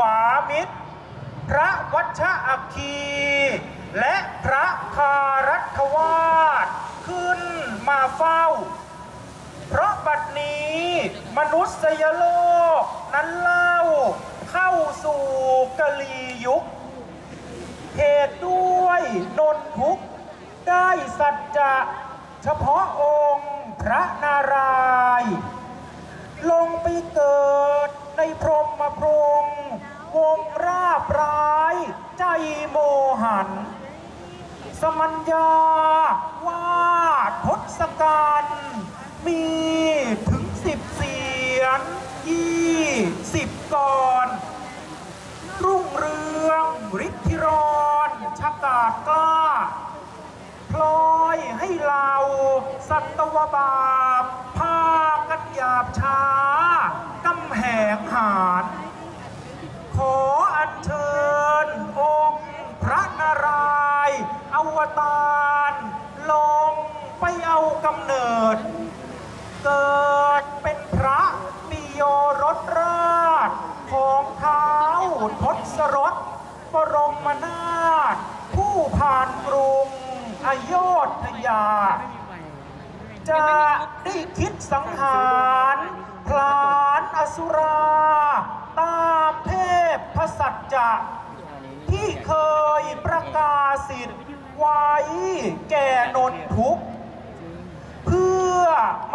วามิตร พระวัชอัคคี และพระคารัตวาสขึ้นมาเฝ้า เพราะบัดนี้มนุษยโลกนั้นเล่าเข้าสู่กะลียุคเหตุด้วยนนทุกได้สัจจะเฉพาะองค์พระนาราย ลงไปเกิดในพรหมพรหม วงราบร้าย ใจโมหัน สมัญญาว่าทศกัณฐ์มีถึงสิบเสียนยี่สิบกร รุ่งเรืองฤทธิรอนชะกาดกล้า พลอยให้เราสัตวบาปพากันหยาบช้ากำแหงหาร ขออัญเชิญองค์พระนารายณ์อวตารลงไปเอากำเนิด เกิดเป็นพระมีโยรสราช ของเท้าทศรถบรมนาถผู้ผ่านกรุงอโยธยา จะได้คิดสังหารพลานอสุรา ตามเทพพสัจจะที่เคยประกาศสิทธิ์ไว้แก่นนทุก เพื่อ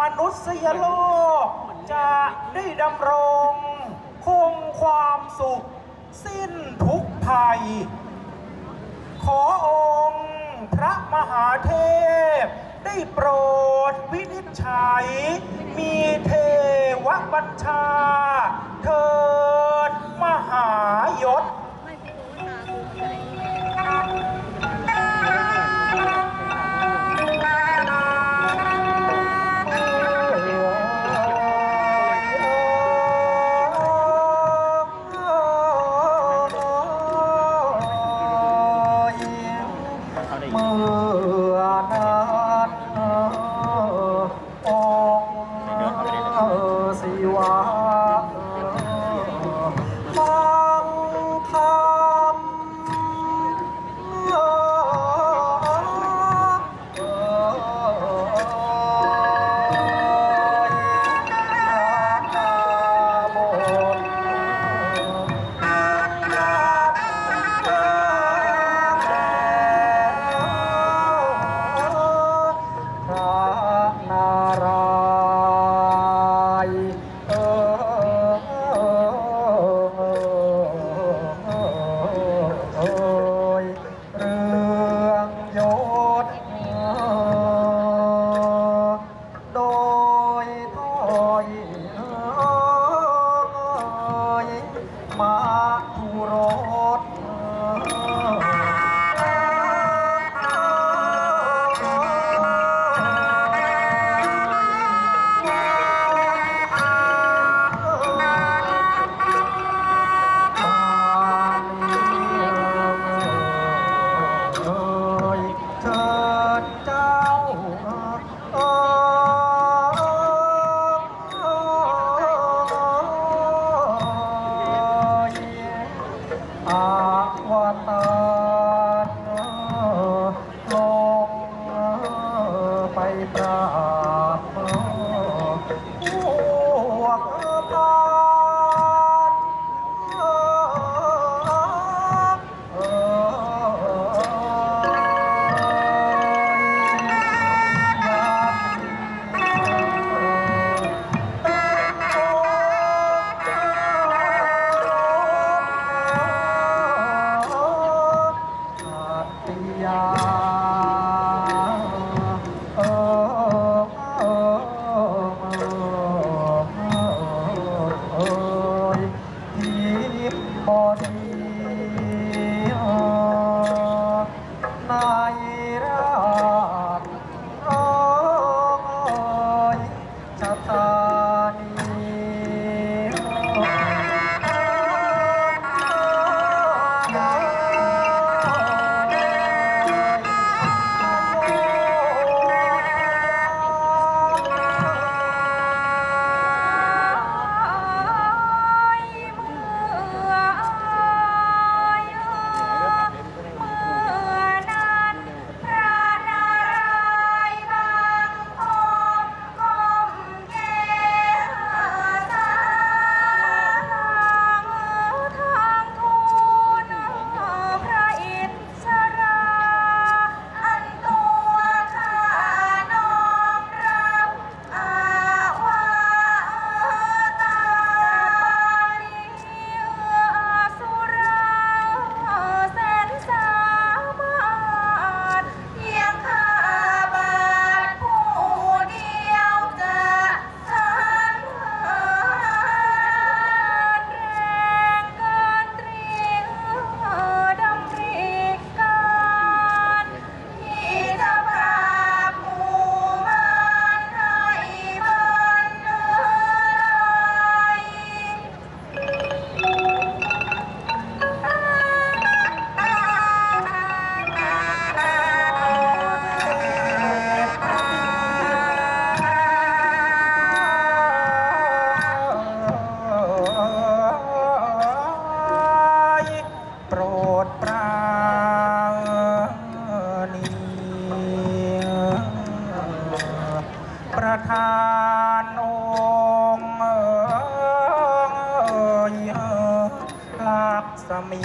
มนุษยโลกจะได้ดำรง คงความสุข สิ้นทุกภัย ขอองค์พระมหาเทพ ได้โปรดวินิจฉัย มีเทวบัญชาเถิด สมี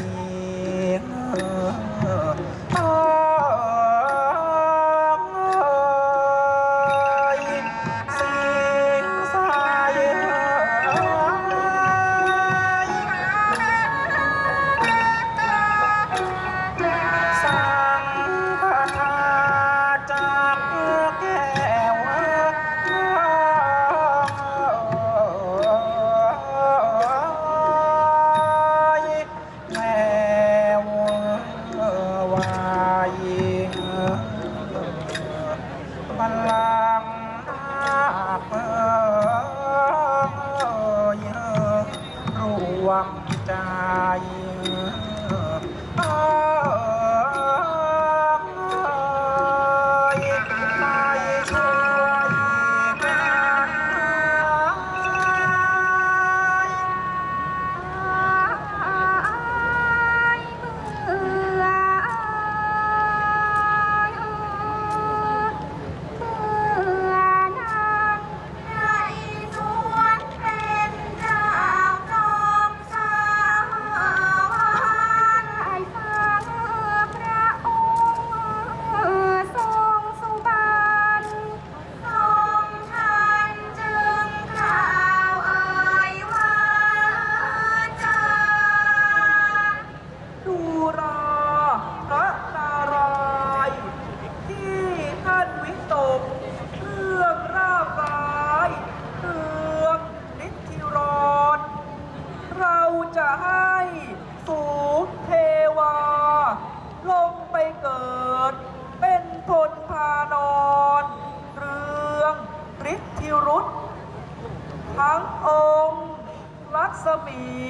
ลักษมี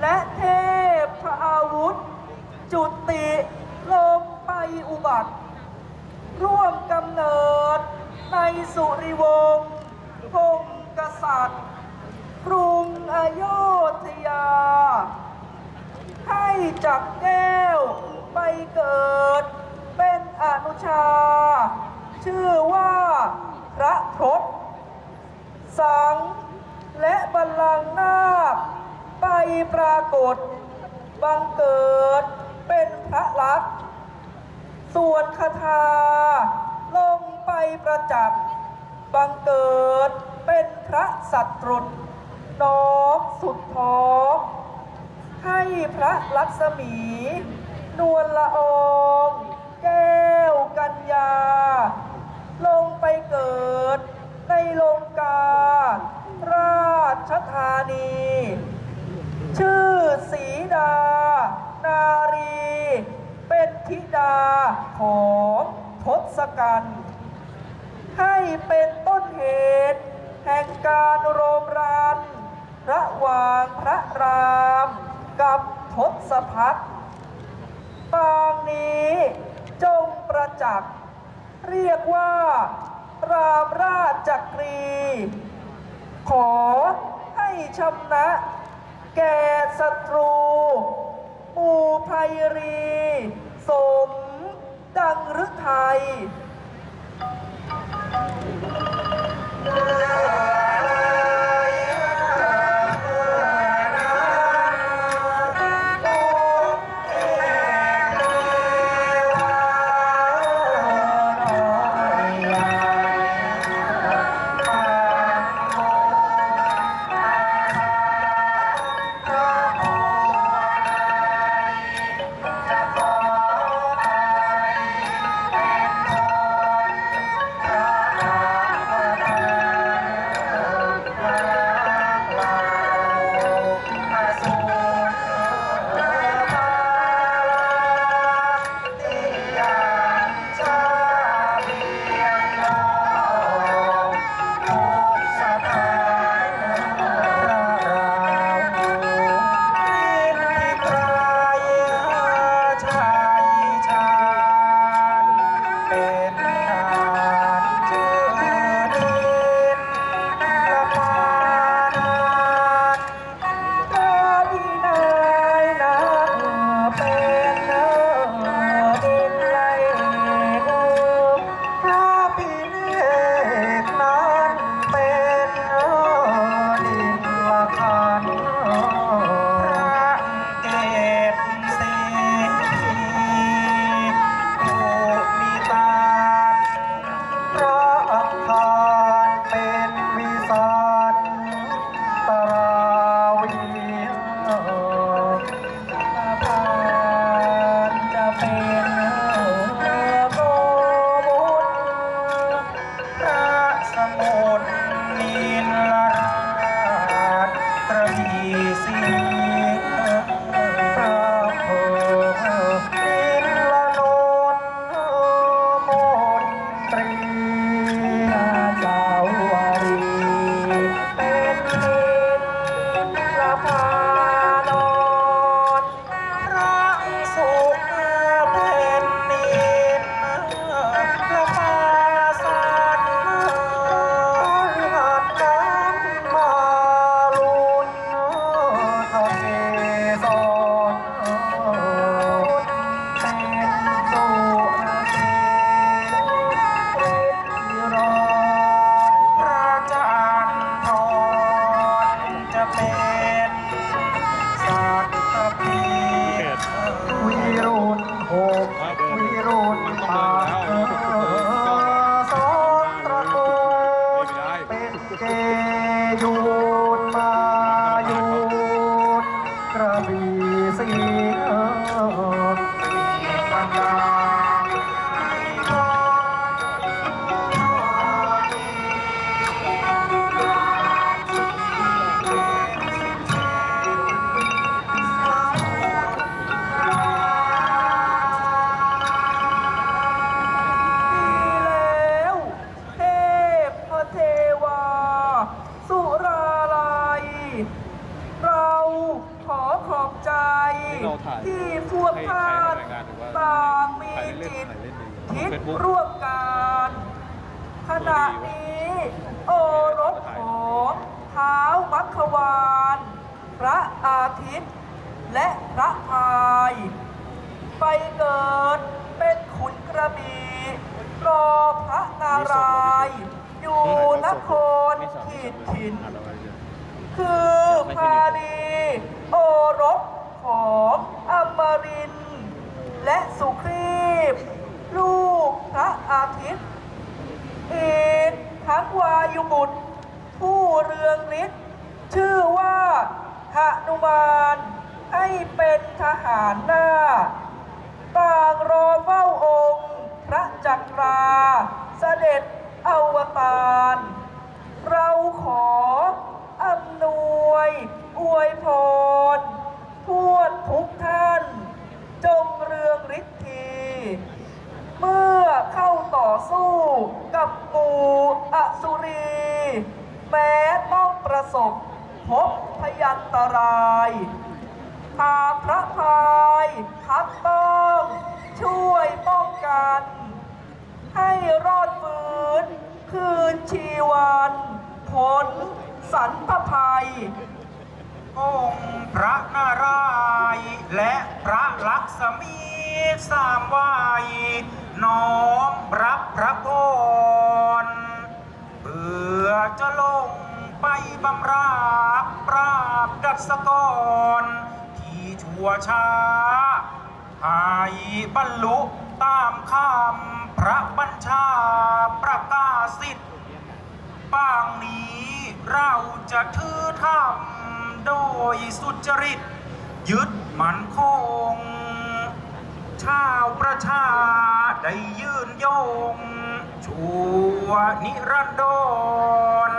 และเทพพระอาวุธ จุติลงไปอุบัติ ร่วมกำเนิดในสุริวงศ์พงศ์กษัตริย์ กรุงอโยธยา ให้จักแก้วไปเกิด เป็นอนุชา ชื่อว่าพระทศ สังและบัลลังก์นาคไปปรากฏ บังเกิดเป็นพระลักษณ์ส่วนคาถาลงไปประจักษ์บังเกิดเป็นพระสัตรุษน้องสุดท้องให้พระลักษมี นวลละอองแก้วกัญญา ลงไปเกิดในลงการาชธานี ชื่อสีดา นารี เป็นธิดาของทศกัณฐ์ให้เป็นต้นเหตุแห่งการโรมรานระหว่างพระรามกับทศพัฒน์ปางนี้จงประจักษ์เรียกว่า รามราชจักรี ขอให้ชำนะ แก่ศัตรู ปูภัยรี สม ดังฤทัย ชีวันผลสันพภัย องค์พระนารายณ์และพระลักษมีสามวัยน้อมรับพระพรเพื่อจะลงไปบำราบปราบดัชกร ที่ชั่วช้าให้บรรลุตามคำพระบัญชาประกาศสิทธิ ปางนี้เราจะถือธรรมโดยสุจริต ยึดมันคง ชาวประชาได้ยืนยง ชัวนิรันดร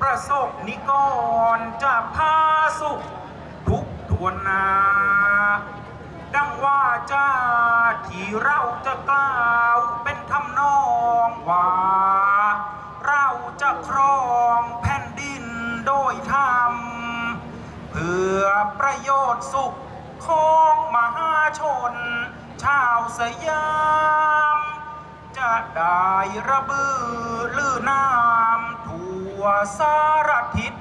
ประสบนิกรจะพาสุข ทุกทวนนา ดังว่าจ้าที่เราจะกล่าวเป็นทำนองว่า พื่อประโยชน์สุขของมหาชน ชาวสยาม จะได้ระบือลือนามทั่วสารทิศ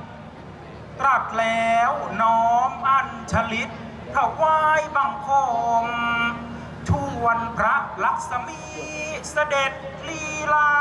ตรัสแล้วน้อมอัญชลิตถวายบังคม ชวนพระลักษมีเสด็จลีลา